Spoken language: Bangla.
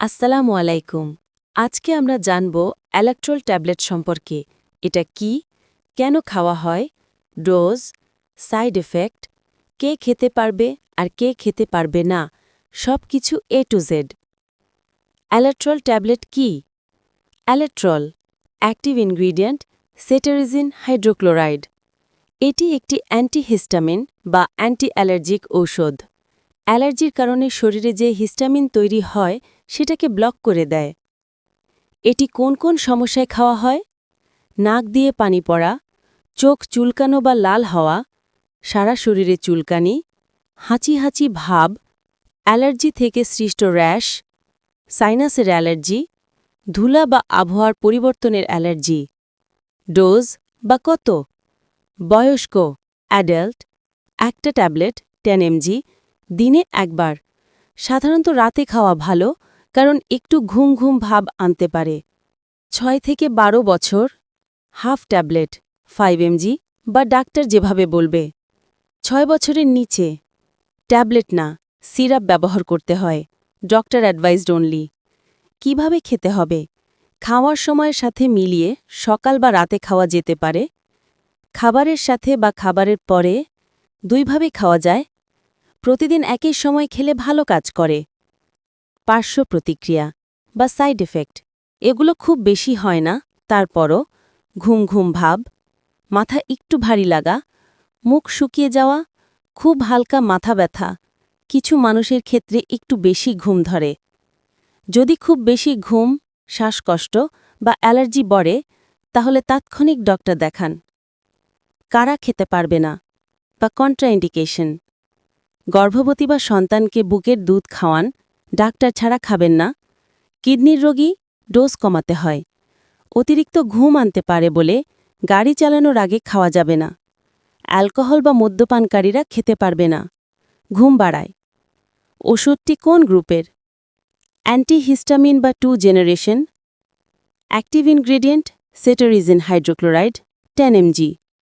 আসসালামু আলাইকুম। আজকে আমরা জানব অ্যালাক্ট্রল ট্যাবলেট সম্পর্কে। এটা কি? কেন খাওয়া হয়? ডোজ? Side effect? কে খেতে পারবে আর কে খেতে পারবে না? সব কিছু A to Z Alatrol tablet কি? Alatrol active ingredient cetirizine hydrochloride. এটি একটি অ্যান্টিহিস্টামিন বা অ্যান্টি অ্যালার্জিক ঔষধ। অ্যালার্জির কারণে শরীরে যে হিস্টামিন তৈরি হয়, সেটাকে ব্লক করে দেয়। এটি কোন কোন সমস্যায় খাওয়া হয়? নাক দিয়ে পানি পড়া, চোখ চুলকানো বা লাল হওয়া, সারা শরীরে চুলকানি, হাঁচি হাঁচি ভাব, অ্যালার্জি থেকে সৃষ্ট র্যাশ, সাইনাসের অ্যালার্জি, ধুলা বা আবহাওয়ার পরিবর্তনের অ্যালার্জি। ডোজ বা কত? বয়স্ক, অ্যাডাল্ট, একটা ট্যাবলেট, টেন এমজি দিনে একবার। সাধারণত রাতে খাওয়া ভালো, কারণ একটু ঘুম ঘুম ভাব আনতে পারে। ছয় থেকে বারো বছর, হাফ ট্যাবলেট, ফাইভ এমজি বা ডাক্তার যেভাবে বলবে। ছয় বছরের নিচে, ট্যাবলেট না, সিরাপ ব্যবহার করতে হয়, ডক্টর অ্যাডভাইসড অনলি। কীভাবে খেতে হবে? খাওয়ার সময়ের সাথে মিলিয়ে সকাল বা রাতে খাওয়া যেতে পারে। খাবারের সাথে বা খাবারের পরে দুইভাবে খাওয়া যায় প্রতিদিন একই সময় খেলে ভালো কাজ করে। পার্শ্ব প্রতিক্রিয়া বা সাইড এফেক্ট এগুলো খুব বেশি হয় না। তারপরও ঘুম ঘুম ভাব, মাথা একটু ভারী লাগা, মুখ শুকিয়ে যাওয়া, খুব হালকা মাথা ব্যথা, কিছু মানুষের ক্ষেত্রে একটু বেশি ঘুম ধরে। যদি খুব বেশি ঘুম, শ্বাসকষ্ট বা অ্যালার্জি বড়ে, তাহলে তাৎক্ষণিক ডক্টর দেখান। কারা খেতে পারবে না? বা কন্ট্রাইন্ডিকেশন গর্ভবতী বা সন্তানকে বুকের দুধ খাওয়ান, ডাক্তার ছাড়া খাবেন না। কিডনির রোগী ডোজ কমাতে হয়। অতিরিক্ত ঘুম আনতে পারে বলে গাড়ি চালানোর আগে খাওয়া যাবে না। অ্যালকোহল বা মদ্যপানকারীরা খেতে পারবে না। ঘুম বাড়ায়। ওষুধটি কোন গ্রুপের? অ্যান্টিহিস্টামিন বা two generation. Active ingredient cetirizine hydrochloride, ten mg.